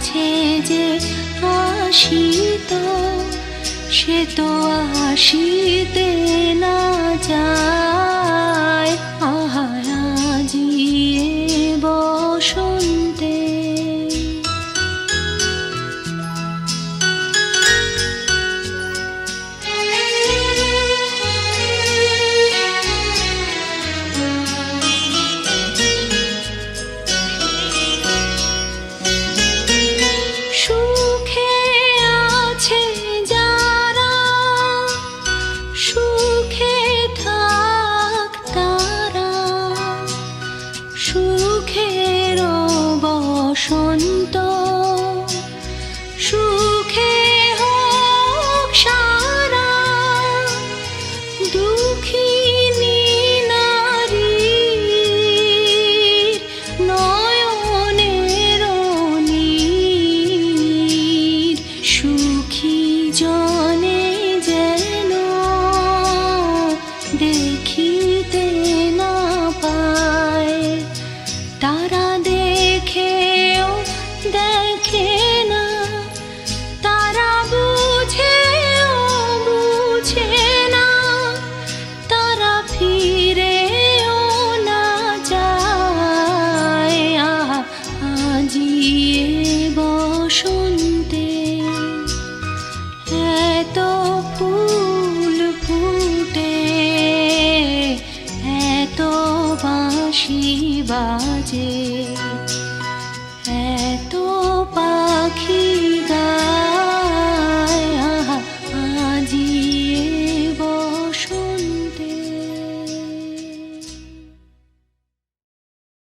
কাছে যে আসিত সে তো আসিতে সু যে এত পাখি